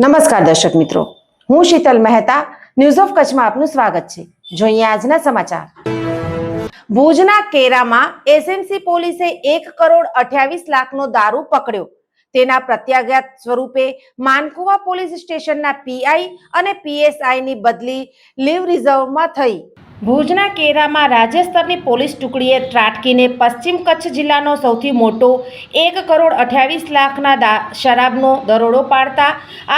નમસ્કાર દર્શક મિત્રો. હું શીતલ મહેતા ન્યૂઝ ઓફ કચ્છમાં આપનું સ્વાગત છે. જોઈએ આજના સમાચાર. ભુજના કેરામાં એસએમસી પોલીસે એક કરોડ અઠ્યાવીસ લાખનો દારૂ પકડ્યો. તેના પ્રત્યાઘાત સ્વરૂપે માનકુવા પોલીસ સ્ટેશનના પીઆઈ અને પીએસઆઈની બદલી લીવ રિઝર્વમાં થઈ. ભુજના કેરામાં રાજ્ય સ્તરની પોલીસ ટુકડીએ ત્રાટકીને પશ્ચિમ કચ્છ જિલ્લાનો સૌથી મોટો એક કરોડ અઠ્યાવીસ લાખના દા- શરાબનો દરોડો પાડતા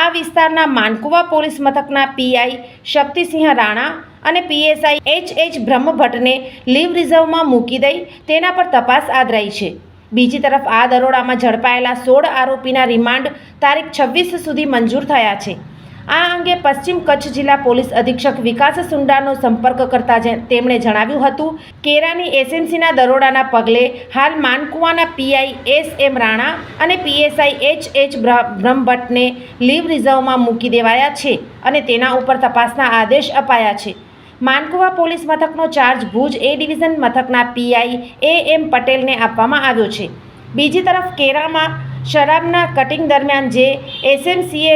આ વિસ્તારના માનકુવા પોલીસ મથકના પીઆઈ શક્તિસિંહ રાણા અને પીએસઆઈ એચ એચ બ્રહ્મભટ્ટને લીવ રિઝર્વમાં મૂકી દઈ તેના પર તપાસ આદરાઈ છે. બીજી તરફ આ દરોડામાં ઝડપાયેલા સોળ આરોપીના રિમાન્ડ તારીખ છવ્વીસ સુધી મંજૂર થયા છે. આ અંગે પશ્ચિમ કચ્છ જિલ્લા પોલીસ અધિક્ષક વિકાસ સુંડાનો સંપર્ક કરતા તેમણે જણાવ્યું હતું, કેરાની એસએમસીના દરોડાના પગલે હાલ માનકુવાના પીઆઈ એસ એમ રાણા અને પીએસઆઈ એચ એચ બ્રહ્મભટ્ટને લીવ રિઝર્વમાં મૂકી દેવાયા છે અને તેના ઉપર તપાસના આદેશ અપાયા છે. માનકુવા પોલીસ મથકનો ચાર્જ ભુજ એ ડિવિઝન મથકના પીઆઈ એ એમ પટેલને આપવામાં આવ્યો છે. બીજી તરફ કેરામાં શરાબના કટિંગ દરમિયાન જે એસએમસીએ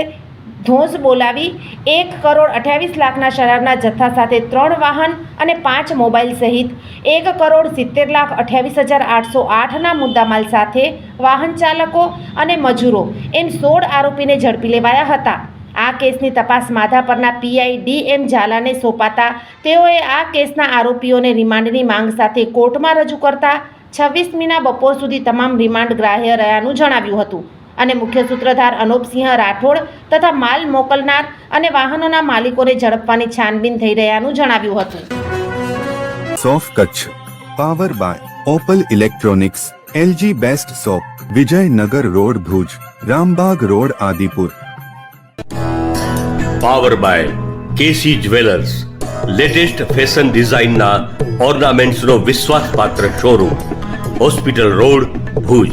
ધોંસ બોલાવી એક કરોડ અઠ્યાવીસ લાખના શરાબના જથ્થા સાથે ત્રણ વાહન અને પાંચ મોબાઈલ સહિત એક કરોડ સિત્તેર લાખ અઠ્યાવીસ હજાર આઠસો આઠના મુદ્દામાલ સાથે વાહન ચાલકો અને મજૂરો એમ સોળ આરોપીને ઝડપી લેવાયા હતા. આ કેસની તપાસ માધાપરના પીઆઈ ડી એમ ઝાલાને સોંપાતા તેઓએ આ કેસના આરોપીઓને રિમાન્ડની માંગ સાથે કોર્ટમાં રજૂ કરતા છવ્વીસમીના બપોર સુધી તમામ રિમાન્ડ ગ્રાહ્ય રહ્યાનું જણાવ્યું હતું. અને મુખ્ય સૂત્રધાર અનોપસિંહ રાઠોડ તથા માલ મોકલનાર અને વાહનોના માલિકોને ઝડપવાની છાનબીન થઈ રહ્યાનું જણાવ્યું હતું. સોફ Kutch power by Opal electronics LG best shop Vijaynagar road Bhuj Rambagh road Adipur. Power by KC jewellers latest fashion ડિઝાઇનના ઓર્નામેન્ટ્સનો વિશ્વાસપાત્ર શોરૂમ હોસ્પિટલ રોડ ભુજ.